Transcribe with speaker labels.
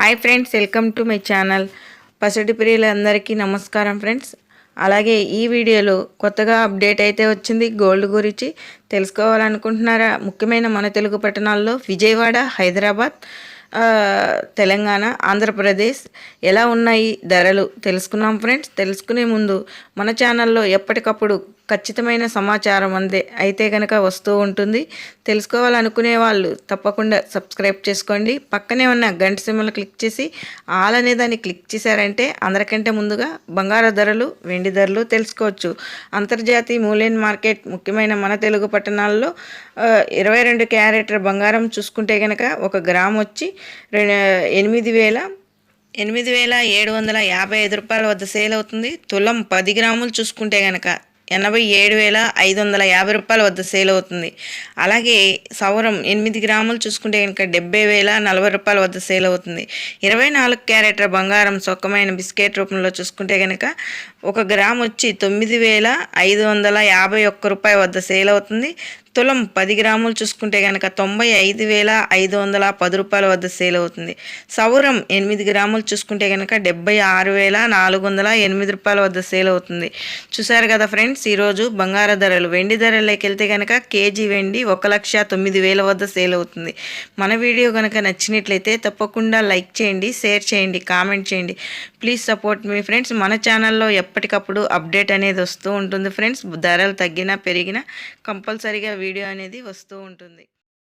Speaker 1: Hi friends welcome to my channel. పసటి ప్రియులందరికీ నమస్కారం friends. అలాగే ఈ వీడియోలో కొత్తగా అప్డేట్ అయితే వచ్చింది గోల్డ్ గురించి. తెలుసుకోవాలనుకుంటున్నారా? ముఖ్యమైన మన తెలుగు పట్టణాల్లో విజయవాడ హైదరాబాద్ తెలంగాణ ఆంధ్రప్రదేశ్ ఎలా ఉన్నాయి ధరలు తెలుసుకున్నాం ఫ్రెండ్స్. తెలుసుకునే ముందు మన ఛానల్లో ఎప్పటికప్పుడు ఖచ్చితమైన సమాచారం అందే అయితే కనుక వస్తూ ఉంటుంది. తెలుసుకోవాలనుకునే వాళ్ళు తప్పకుండా సబ్స్క్రైబ్ చేసుకోండి. పక్కనే ఉన్న గంట సిమ్మలు క్లిక్ చేసి ఆల్ అనే దాన్ని క్లిక్ చేశారంటే అందరికంటే ముందుగా బంగారు ధరలు వెండి ధరలు తెలుసుకోవచ్చు. అంతర్జాతీయ మూలైన్ మార్కెట్ ముఖ్యమైన మన తెలుగు పట్టణాల్లో ఇరవై రెండు క్యారెట్ల బంగారం చూసుకుంటే కనుక ఒక గ్రామ్ వచ్చి ఎనిమిది వేల ఎనిమిది వేల ఏడు వందల యాభై ఐదు రూపాయల వద్ద సేల్ అవుతుంది. తులం పది గ్రాములు చూసుకుంటే కనుక ఎనభై ఏడు వేల ఐదు వందల యాభై రూపాయల వద్ద సేల్ అవుతుంది. అలాగే సౌరం ఎనిమిది గ్రాములు చూసుకుంటే కనుక డెబ్బై వేల నలభై రూపాయల వద్ద సేల్ అవుతుంది. ఇరవై నాలుగు క్యారెట్ల బంగారం సొక్కమైన బిస్కెట్ రూపంలో చూసుకుంటే కనుక ఒక గ్రామ్ వచ్చి తొమ్మిది వేల ఐదు వందల యాభై ఒక్క రూపాయ వద్ద సేల్ అవుతుంది. తులం పది గ్రాములు చూసుకుంటే కనుక తొంభై ఐదు వేల ఐదు వందల పది రూపాయల వద్ద సేల్ అవుతుంది. సౌరం ఎనిమిది గ్రాములు చూసుకుంటే కనుక డెబ్బై ఆరు వేల నాలుగు వందల ఎనిమిది రూపాయల వద్ద సేల్ అవుతుంది. చూసారు కదా ఫ్రెండ్స్ ఈరోజు బంగారు ధరలు వెండి ధరలోకి వెళ్తే కనుక కేజీ వెండి ఒక లక్ష తొమ్మిది వేల వద్ద సేల్ అవుతుంది. మన వీడియో కనుక నచ్చినట్లయితే తప్పకుండా లైక్ చేయండి షేర్ చేయండి కామెంట్ చేయండి. ప్లీజ్ సపోర్ట్ మీ ఫ్రెండ్స్. మన ఛానల్లో ఎప్పటికప్పుడు అప్డేట్ అనేది వస్తూ ఉంటుంది ఫ్రెండ్స్. ధరలు తగ్గినా పెరిగినా కంపల్సరీగా వీడియో అనేది వస్తూ ఉంటుంది.